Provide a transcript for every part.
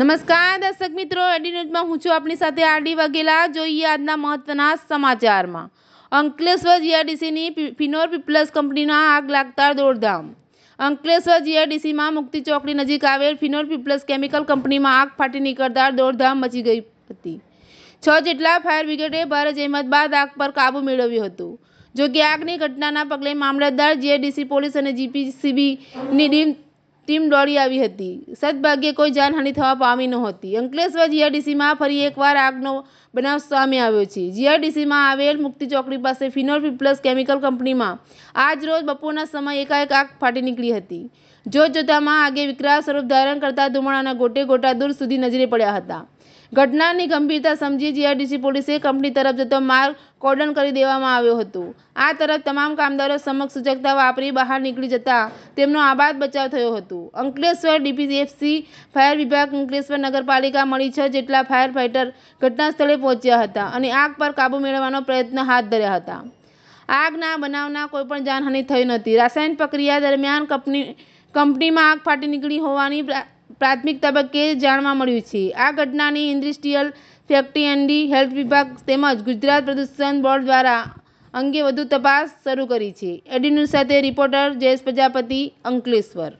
નમસ્કાર, દર્શક મિત્રો. એડી ન્યૂઝમાં હું છું આપણી સાથે આરડી વાઘેલા. જોઈએ આજના મહત્વના સમાચારમાં. અંકલેશ્વર જીઆરડીસીની ફિનોર પીપલ્સ કંપનીના આગ લાગતા દોડધામ. અંકલેશ્વર જીઆરડીસીમાં મુક્તિ ચોકડી નજીક આવેલ ફિનોર પીપલ્સ કેમિકલ કંપનીમાં આગ ફાટી નીકળતા દોડધામ મચી ગઈ હતી. છ જેટલા ફાયર બ્રિગેડે ભારે જહેમત બાદ આગ પર કાબૂ મેળવ્યું હતું. જો કે આગની ઘટનાના પગલે મામલતદાર, જીઆરડીસી પોલીસ અને જીપીસીબીની ટીમ ટીમ દોડી આવી હતી. સદભાગ્યે કોઈ જાનહાનિ થવા પામી નહોતી અંકલેશ્વર જીઆરડીસીમાં ફરી એકવાર આગનો બનાવ સામે આવ્યો છે. જીઆરડીસીમાં આવેલ મુક્તિ ચોકડી પાસે ફિનોર પીપ્લસ કેમિકલ કંપનીમાં આજ રોજ બપોરના સમયે એકાએક આગ ફાટી નીકળી હતી. જોતજોતામાં આગે વિકરાળ સ્વરૂપ ધારણ કરતા ધુમાડાના ગોટે ગોટા દૂર સુધી નજરે પડ્યા હતા. ઘટનાની ગંભીરતા સમજી જીઆરડીસી પોલીસે કંપની તરફ જતો માર્ગ કોર્ડન કરી દેવામાં આવ્યો હતો. આ તરફ તમામ કામદારો સમક્ષ સૂચકતા વાપરી બહાર નીકળી જતા તેમનો આબાદ બચાવ થયો હતો. અંકલેશ્વર ડીપીએફસી ફાયર વિભાગ અંકલેશ્વર નગરપાલિકા મળી છ જેટલા ફાયર ફાઇટર ઘટના સ્થળે પહોંચ્યા હતા અને આગ પર કાબૂ મેળવવાનો પ્રયત્ન હાથ ધર્યા હતા. આગના બનાવના કોઈપણ જાનહાનિ થઈ નથી. રાસાયણિક પ્રક્રિયા દરમિયાન કંપની કંપનીમાં આગ ફાટી નીકળી હોવાની પ્રાથમિક તબક્કે જાણવા મળ્યું છે આ ઘટનાની ઇન્ડસ્ટ્રીયલ ફેક્ટરી એન્ડી હેલ્થ વિભાગ તેમજ ગુજરાત પ્રદૂષણ બોર્ડ દ્વારા અંગે વધુ તપાસ શરૂ કરી છે એડી ન્યૂઝ સાથે રિપોર્ટર જયેશ પ્રજાપતિ અંકલેશ્વર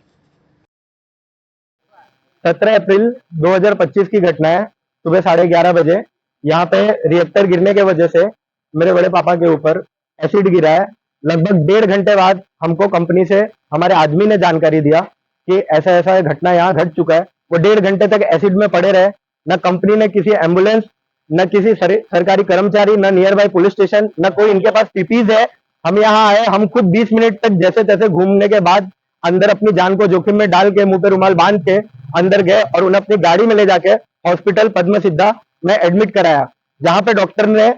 सत्रह अप्रैल 2025 की घटना है सुबह साढ़े ग्यारह बजे यहाँ पे रिएक्टर गिरने की वजह से मेरे बड़े पापा के ऊपर एसिड गिरा है लगभग डेढ़ घंटे बाद हमको कंपनी से हमारे आदमी ने जानकारी दिया कि ऐसा ऐसा घटना यहाँ घट चुका है। वो डेढ़ घंटे तक एसिड में पड़े रहे। न कंपनी ने किसी एंबुलेंस न किसी सरकारी कर्मचारी, न नियर बाय पुलिस स्टेशन न कोई इनके पास पीपीज है। हम यहाँ आए, हम खुद 20 मिनट तक जैसे तैसे घूमने के बाद अंदर अपनी जान को जोखिम में डाल के, मुँह पे रुमाल बाँध के अंदर गए और उन्हें अपनी गाड़ी में ले जाके हॉस्पिटल पद्म सिद्धा में एडमिट कराया। जहाँ पे डॉक्टर ने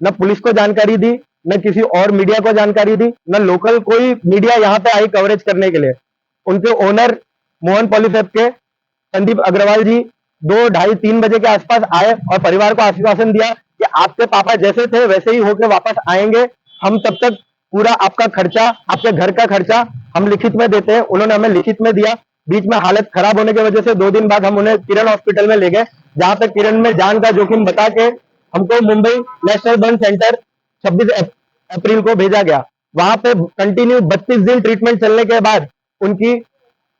न पुलिस को जानकारी दी, न किसी और मीडिया को जानकारी दी, न लोकल कोई मीडिया यहाँ पे आई कवरेज करने के लिए। उनके ओनर मोहन पॉलीसेप के, संदीप अग्रवाल जी, दो ढाई तीन बजे के आसपास आए और परिवार को आश्वासन दिया कि आपके पापा जैसे थे वैसे ही होकर वापस आएँगे। हम तब तक पूरा आपका खर्चा, आपके घर का खर्चा हम लिखित में देते हैं। उन्होंने हमें लिखित में दिया। बीच में हालत खराब होने की वजह से दो दिन बाद हम उन्हें किरण हॉस्पिटल में ले गए, जहाँ पे किरण में जान का जोखिम बता के हमको मुंबई नेशनल बर्न सेंटर 26 अप्रैल को भेजा गया। वहाँ पे कंटिन्यू 32 दिन ट्रीटमेंट चलने के बाद उनकी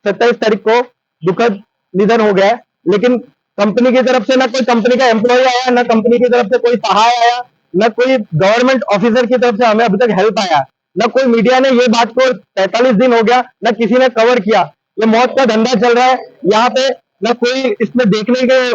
27 तारीख को दुखद निधन हो गया लेकिन कंपनी की तरफ़ से ना कोई कंपनी का एम्प्लॉय आया, ना कंपनी की तरफ़ से कोई सहाय आया, न कोई गवर्नमेंट ऑफिसर की तरफ़ से हमें अभी तक हेल्प आया, न कोई मीडिया ने ये बात को 43 दिन हो गया, न किसी ने कवर किया। ये मौत का धंधा चल रहा है। यहाँ पे न कोई इसमें देखने के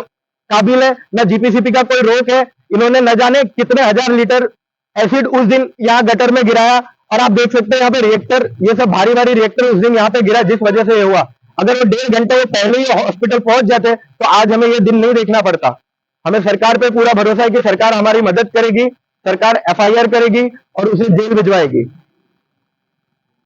काबिल है, न जीपीसीपी का कोई रोक है। इन्होंने न जाने कितने हज़ार लीटर एसिड उस दिन यहाँ गटर में गिराया। और आप देख सकते हैं यहाँ पे रिएक्टर ये सब भारी भारी रिएक्टर उस दिन यहाँ पे गिरा, जिस वजह से ये हुआ। अगर वो डेढ़ घंटे वो पहले ही हॉस्पिटल पहुँच जाते तो आज हमें ये दिन नहीं देखना पड़ता। हमें सरकार पे पूरा भरोसा है कि सरकार हमारी मदद करेगी, सरकार एफआईआर करेगी और उसे जेल भिजवाएगी।